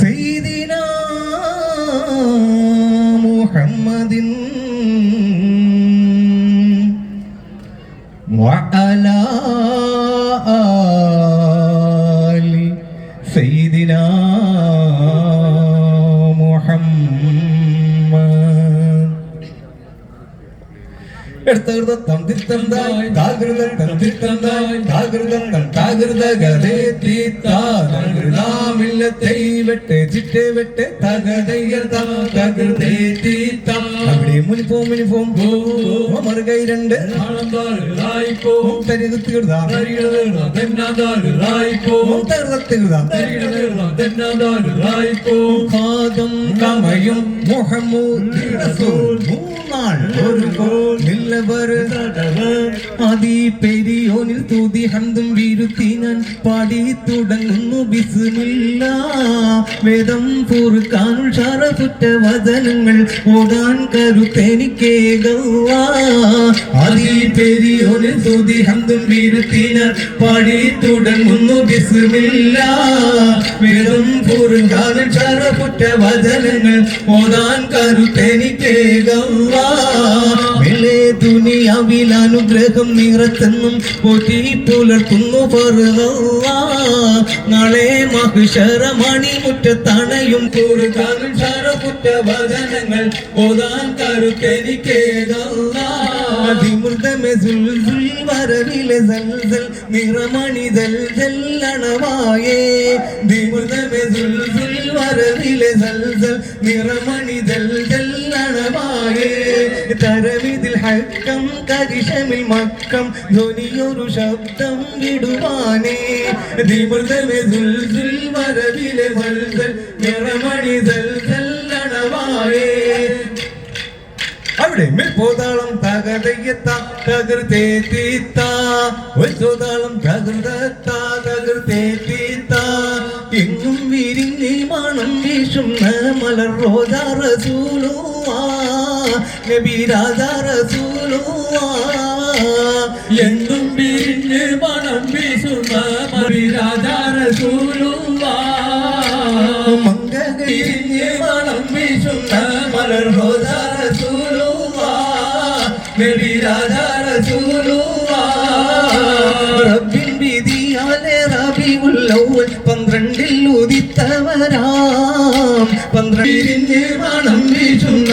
سيدنا محمد وعلى آل سيدنا محمد எடுத்தவர்த தந்தி தந்தாய் தாகிருத தந்தி தந்தாய் தாகிருத தன் தாகிருத கதை தீத்தா தங்கிருதாம் இல்லத்தை வெட்டு சிட்டே வெட்டு தகதையர்தா தகிருதே தீத்தா அப்படி முனிப்போம் முனிப்போம் ஓம் மறுகை ரெண்டு. போம் தெரிவித்துகிறதா தென்னாதாருதாய்ப்போம் தெரிவித்துகிறதா தெரிகிறதா தென்னாதாருதாய்ப்போம் காதும் கமையும் മുഹമ്മൂദ് ഒരു വീരുത്തിനാൻ പാടി വചനങ്ങൾ ഓടാൻ കരുത്തെനിക്കേകവ അതി ഹന്തും വീരുത്തിനാൻ പാടി തുടങ്ങുന്നു ബിസ്മില്ല വേദം പൂർക്കാനുൾ ഷറഫുറ്റ വചനങ്ങൾ. ഓടാൻ കരുത്തെനിക്കേകവ വിലേ ദുനിയാവിൽ അനുഗ്രഹം നിറത്തെന്നും പോറ്റി പുലർത്തുന്നു പറവല്ല നാളെ മഹിഷറ മണിമുറ്റത്തണയും കൂറുകാനും ഷറപുറ്റ വചനങ്ങൾ ഓതാൻ കരുത്തെനിക്കേതല്ല അതിമൃതമെ സുൽസുൽ വരവിലെ സൽസൽ നിറമണി ദൽ ജല്ലണവായേ ദിമൃതമെ സുൽസുൽ വരവിലെ സൽസൽ നിറമണി ദൽ തരവിതിൽ ഹക്കം കരിഷമിൽ മക്കം ധ്വനിയൊരു ശബ്ദം വിടുവാനേ. ദിമൃതമെ സുൽസുൽ വരവിലെ സൽസൽ നിറമണി ദൽ ജല്ലണവായേ അവിടെ മേൽപോതാളം തകതയ്യത്ത തകർത്തേ തീത്ത ഒറ്റോതാളം തകർത്ത തകർത്തേ തീത്ത എങ്ങും വിരിഞ്ഞ് മണം വീശുന്ന മലർ റോജാ റസൂലുവാ നബി രാജാ റസൂലുവാ എന്നും പിരിഞ്ഞ് മണം വീശുന്ന മങ്ക വിരിഞ്ഞ് മണം വീശുന്ന മലർ റോജാ റസൂലുവാ നബി രാജാ റസൂലുവാ റബ്ബിൻ വിധിയാലെ റബിഉൽ അവ്വൽ ഉദിത്തവരാം പന്ത്രണ്ടിരിഞ്ഞ് മണം വീശുന്ന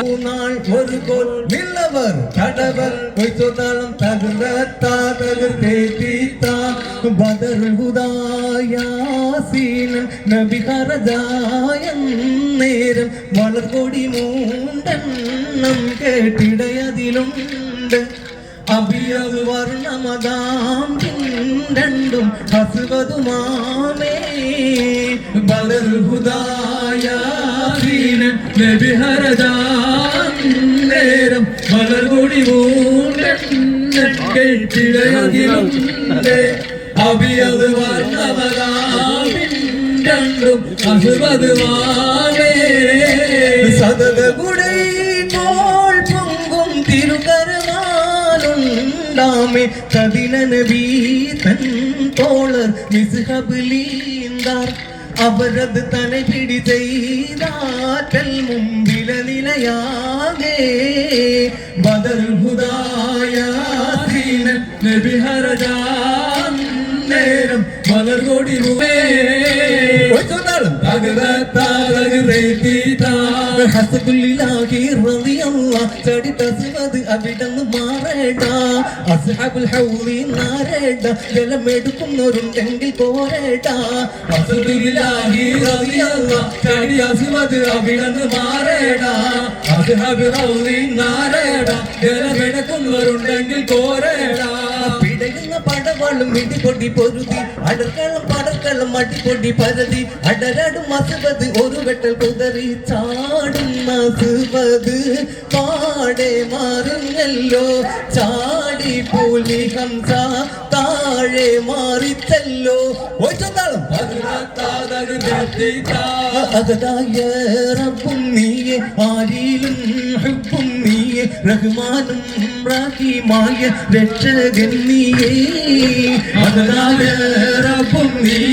മൂന്നാൾ ഒരു കോൽ നിന്നവർ കടവർ കൊയ്ത്തുതാളം തകർത്ത തകർത്തേറ്റീത്ത ബദറുൽ ഹുദായാസീനൻ നബി ഹറജായ നേരം വളർകൊടി മൂണ്ടെണ്ണം കേട്ടിടയതിലുണ്ട്. അഭിയത് വർണമതാം രണ്ടും ഹസുവതുമാമേ ബദർ ഹുദായാസീനൻ നേരം മലർകൊടി കേട്ടിടയതിലുണ്ട് അഭിയത് വർണമതാം രണ്ടും ഹസുവതുമാമേ. കുടൈ തിരുകരമാലുണ്ടാമേ കതിനനബീ തൻ തോളർ മിസ്ഹബിലീന്താർ അവരത് തലപിടി ചെയ്താറ്റൽ മുമ്പില നിലയാകെ. ബദർ ഹുദായ നബിഹരജാൻ നേരം മലർകൊടി ഹസബുല്ലാഹി റളിയല്ലാഹ് ചടി തസ്വദ് അവിടന്ന് മാറേണ്ട. അസ്ഹബുൽ ഹൗലി നാരേണ്ട. ജലമെടുക്കുന്നവരുണ്ടെങ്കിൽ പോരേണ്ട. അസുദിലാഹി റളിയല്ലാഹ് ചടി അസുവത് അവിടന്ന് മാറേടാ അസ്ഹബ് റൗലി നാരേടാ ജലമെടുക്കുന്നവരുണ്ടെങ്കിൽ இடையில படவாளும் மிதி கொடி பொருதி. அடற்காலம் படற்காலம் அடி கொடி பரதி. அடராடும் மசுவது ஒரு வெட்டல் குதறி. சாடும் மசுவது பாடே மாறுங்கல்லோ சாடி பூலி ஹம்சா தாழே மாறி செல்லோ. ஒய்சந்தாலும் அததாய ரப்பும் நீயே ஆரியிலும் நீ നീയെ റഹ്മാനും റാഹിമായ രക്ഷകൻ നീയേ. അതിനായ റബ്ബും